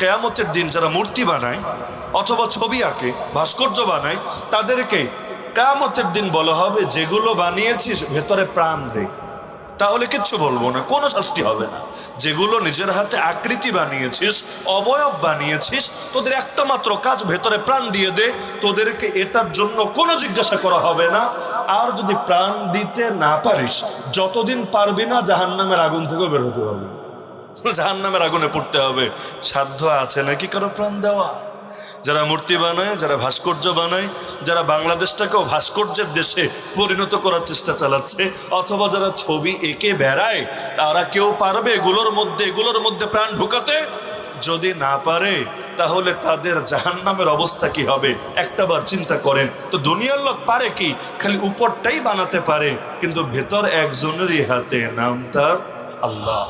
কেয়ামতের দিন যারা মূর্তি বানায় অথবা ছবি আঁকে, ভাস্কর্য বানায়, তাদেরকে কেয়ামতের দিন বলা হবে, যেগুলো বানিয়েছিস, ভেতরে প্রাণ দে। তাহলে কিচ্ছু বলব না, কোনো শাস্তি হবে না। যেগুলো নিজের হাতে আকৃতি বানিয়েছিস, অবয়ব বানিয়েছিস, তোদের একটা মাত্র কাজ ভেতরে প্রাণ দিয়ে দে, তোদেরকে এটার জন্য কোনো জিজ্ঞাসা করা হবে না। আর যদি প্রাণ দিতে না পারিস, যতদিন পারবি না, জাহান্নামের আগুন থেকেও বের হতে পারবি না জাহান নামের আগুনে পড়তে হবে। সাধ্য আছে নাকি কারও প্রাণ দেওয়া? যারা মূর্তি বানায়, যারা ভাস্কর্য বানায়, যারা বাংলাদেশটাকেও ভাস্কর্যের দেশে পরিণত করার চেষ্টা চালাচ্ছে, অথবা যারা ছবি এঁকে বেড়ায়, তারা কেউ পারবে এগুলোর মধ্যে এগুলোর মধ্যে প্রাণ ঢুকাতে? যদি না পারে, তাহলে তাদের জাহান্নামের অবস্থা কি হবে? একটাবার চিন্তা করেন। তো দুনিয়ার লোক পারে কি? খালি উপরটাই বানাতে পারে, কিন্তু ভেতর একজনেরই হাতে নাম তার আল্লাহ।